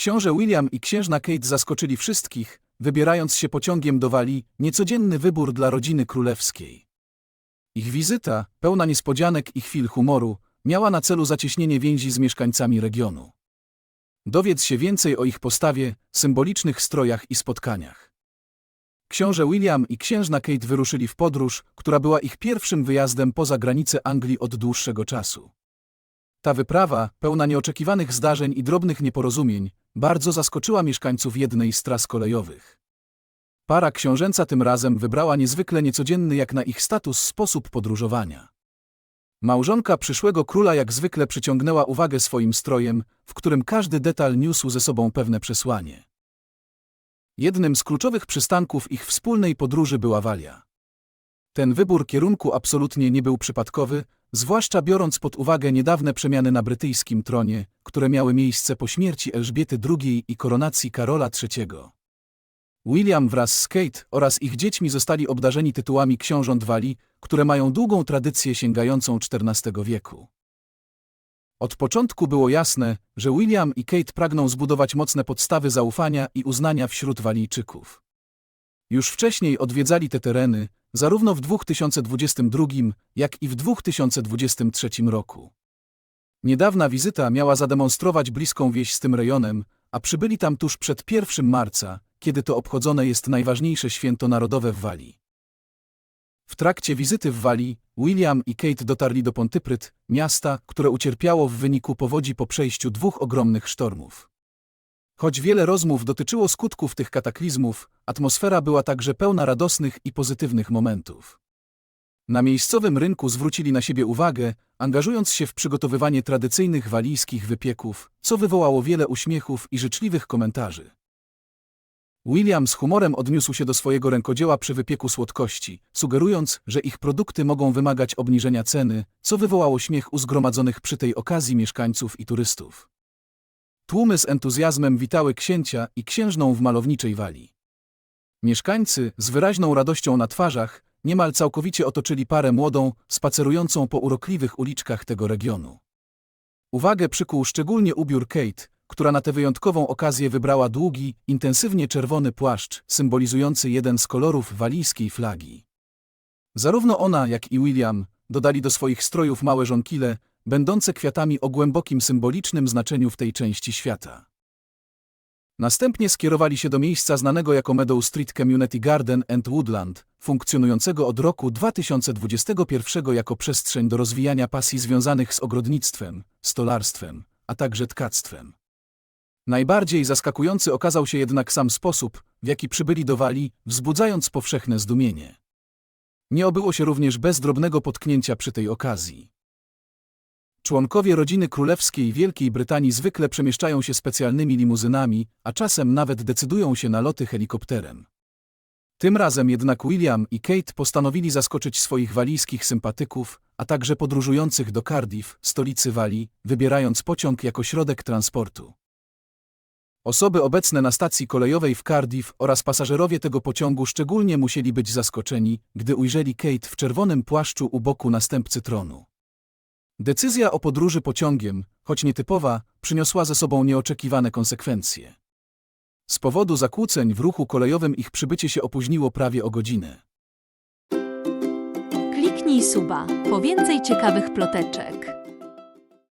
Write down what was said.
Książę William i księżna Kate zaskoczyli wszystkich, wybierając się pociągiem do Walii, niecodzienny wybór dla rodziny królewskiej. Ich wizyta, pełna niespodzianek i chwil humoru, miała na celu zacieśnienie więzi z mieszkańcami regionu. Dowiedz się więcej o ich postawie, symbolicznych strojach i spotkaniach. Książę William i księżna Kate wyruszyli w podróż, która była ich pierwszym wyjazdem poza granice Anglii od dłuższego czasu. Ta wyprawa, pełna nieoczekiwanych zdarzeń i drobnych nieporozumień, bardzo zaskoczyła mieszkańców jednej z tras kolejowych. Para książęca tym razem wybrała niezwykle niecodzienny jak na ich status sposób podróżowania. Małżonka przyszłego króla jak zwykle przyciągnęła uwagę swoim strojem, w którym każdy detal niósł ze sobą pewne przesłanie. Jednym z kluczowych przystanków ich wspólnej podróży była Walia. Ten wybór kierunku absolutnie nie był przypadkowy, zwłaszcza biorąc pod uwagę niedawne przemiany na brytyjskim tronie, które miały miejsce po śmierci Elżbiety II i koronacji Karola III. William wraz z Kate oraz ich dziećmi zostali obdarzeni tytułami książąt Walii, które mają długą tradycję sięgającą XIV wieku. Od początku było jasne, że William i Kate pragną zbudować mocne podstawy zaufania i uznania wśród Walijczyków. Już wcześniej odwiedzali te tereny, zarówno w 2022, jak i w 2023 roku. Niedawna wizyta miała zademonstrować bliską wieś z tym rejonem, a przybyli tam tuż przed 1 marca, kiedy to obchodzone jest najważniejsze święto narodowe w Walii. W trakcie wizyty w Walii, William i Kate dotarli do Pontypryt, miasta, które ucierpiało w wyniku powodzi po przejściu dwóch ogromnych sztormów. Choć wiele rozmów dotyczyło skutków tych kataklizmów, atmosfera była także pełna radosnych i pozytywnych momentów. Na miejscowym rynku zwrócili na siebie uwagę, angażując się w przygotowywanie tradycyjnych walijskich wypieków, co wywołało wiele uśmiechów i życzliwych komentarzy. William z humorem odniósł się do swojego rękodzieła przy wypieku słodkości, sugerując, że ich produkty mogą wymagać obniżenia ceny, co wywołało śmiech u zgromadzonych przy tej okazji mieszkańców i turystów. Tłumy z entuzjazmem witały księcia i księżną w malowniczej wali. Mieszkańcy, z wyraźną radością na twarzach, niemal całkowicie otoczyli parę młodą, spacerującą po urokliwych uliczkach tego regionu. Uwagę przykuł szczególnie ubiór Kate, która na tę wyjątkową okazję wybrała długi, intensywnie czerwony płaszcz, symbolizujący jeden z kolorów walijskiej flagi. Zarówno ona, jak i William dodali do swoich strojów małe żonkile, będące kwiatami o głębokim symbolicznym znaczeniu w tej części świata. Następnie skierowali się do miejsca znanego jako Meadow Street Community Garden and Woodland, funkcjonującego od roku 2021 jako przestrzeń do rozwijania pasji związanych z ogrodnictwem, stolarstwem, a także tkactwem. Najbardziej zaskakujący okazał się jednak sam sposób, w jaki przybyli do Walii, wzbudzając powszechne zdumienie. Nie obyło się również bez drobnego potknięcia przy tej okazji. Członkowie rodziny królewskiej Wielkiej Brytanii zwykle przemieszczają się specjalnymi limuzynami, a czasem nawet decydują się na loty helikopterem. Tym razem jednak William i Kate postanowili zaskoczyć swoich walijskich sympatyków, a także podróżujących do Cardiff, stolicy Walii, wybierając pociąg jako środek transportu. Osoby obecne na stacji kolejowej w Cardiff oraz pasażerowie tego pociągu szczególnie musieli być zaskoczeni, gdy ujrzeli Kate w czerwonym płaszczu u boku następcy tronu. Decyzja o podróży pociągiem, choć nietypowa, przyniosła ze sobą nieoczekiwane konsekwencje. Z powodu zakłóceń w ruchu kolejowym ich przybycie się opóźniło prawie o godzinę. Kliknij suba po więcej ciekawych ploteczek.